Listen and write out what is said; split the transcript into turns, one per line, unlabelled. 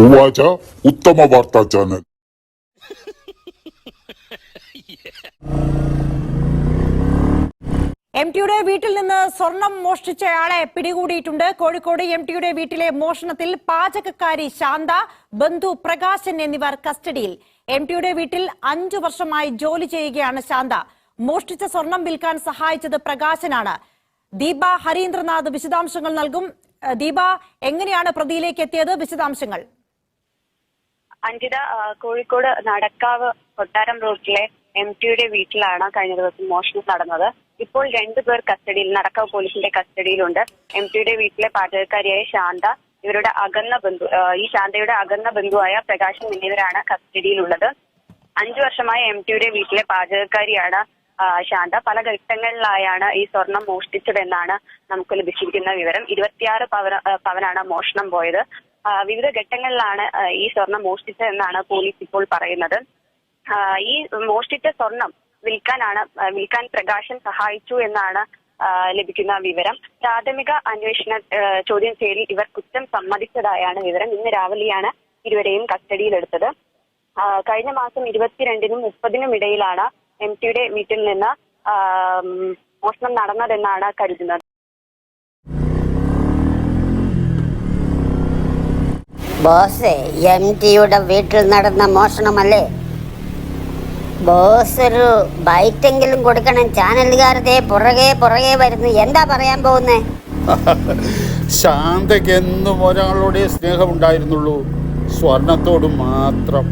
ഉവാച ഉത്തമ വാർത്താ ചാനൽ.
എം ടിയുടെ വീട്ടിൽ നിന്ന് സ്വർണം മോഷ്ടിച്ചയാളെ പിടികൂടിയിട്ടുണ്ട്. കോഴിക്കോട് എം ടിയുടെ വീട്ടിലെ മോഷണത്തിൽ പാചകക്കാരി ശാന്ത ബന്ധു പ്രകാശൻ എന്നിവർ കസ്റ്റഡിയിൽ. എം ടിയുടെ വീട്ടിൽ അഞ്ചു വർഷമായി ജോലി ചെയ്യുകയാണ് ശാന്ത. മോഷ്ടിച്ച സ്വർണം വിൽക്കാൻ സഹായിച്ചത് പ്രകാശനാണ്. ദീപ ഹരീന്ദ്രനാഥ് വിശദാംശങ്ങൾ നൽകും. ദീപ എങ്ങനെയാണ് പ്രതിയിലേക്ക് എത്തിയത്? വിശദാംശങ്ങൾ.
അഞ്ജിത കോഴിക്കോട് നടക്കാവ് കൊട്ടാരം റോഡിലെ എം ടിയുടെ വീട്ടിലാണ് കഴിഞ്ഞ ദിവസം മോഷണം നടന്നത്. ഇപ്പോൾ രണ്ടുപേർ കസ്റ്റഡിയിൽ നടക്കാവ് പോലീസിന്റെ കസ്റ്റഡിയിലുണ്ട്. എം ടിയുടെ വീട്ടിലെ പാചകക്കാരിയായ ശാന്ത ഇവരുടെ അകന്ന ബന്ധു ഈ ശാന്തയുടെ അകന്ന ബന്ധുവായ പ്രകാശൻ എന്നിവരാണ് കസ്റ്റഡിയിലുള്ളത്. അഞ്ചു വർഷമായി എം ടിയുടെ വീട്ടിലെ പാചകക്കാരിയാണ് ശാന്ത. പല ഘട്ടങ്ങളിലായാണ് ഈ സ്വർണം മോഷ്ടിച്ചതെന്നാണ് നമുക്ക് ലഭിച്ചിരിക്കുന്ന വിവരം. ഇരുപത്തിയാറ് പവന പവനാണ് മോഷണം പോയത്. വിവിധ ഘട്ടങ്ങളിലാണ് ഈ സ്വർണം മോഷ്ടിച്ചതെന്നാണ് പോലീസ് ഇപ്പോൾ പറയുന്നത്. ഈ മോഷ്ടിച്ച സ്വർണം വിൽക്കാനാണ് വിൽക്കാൻ പ്രകാശൻ സഹായിച്ചു എന്നാണ് ലഭിക്കുന്ന വിവരം. പ്രാഥമിക അന്വേഷണ ചോദ്യം ചെയ്യലിൽ ഇവർ കുറ്റം സമ്മതിച്ചതായാണ് വിവരം. ഇന്ന് രാവിലെയാണ് ഇരുവരെയും കസ്റ്റഡിയിലെടുത്തത്. കഴിഞ്ഞ മാസം ഇരുപത്തിരണ്ടിനും മുപ്പതിനും ഇടയിലാണ് എം ടിയുടെ വീട്ടിൽ നിന്ന് മോഷണം നടന്നതെന്നാണ് കരുതുന്നത്.
ബോസ് എം ടിയുടെ വീട്ടിൽ നടന്ന മോഷണമല്ലേ? ബോസ് ഒരു ബൈറ്റെങ്കിലും കൊടുക്കണം ചാനലുകാരുടെ പുറകെ പുറകെ വരുന്നു. എന്താ പറയാൻ പോകുന്നേ?
ശാന്തയ്ക്ക് എന്നും ഒരാളുടെ സ്നേഹമുണ്ടായിരുന്നുള്ളൂ. സ്വർണത്തോട് മാത്രം.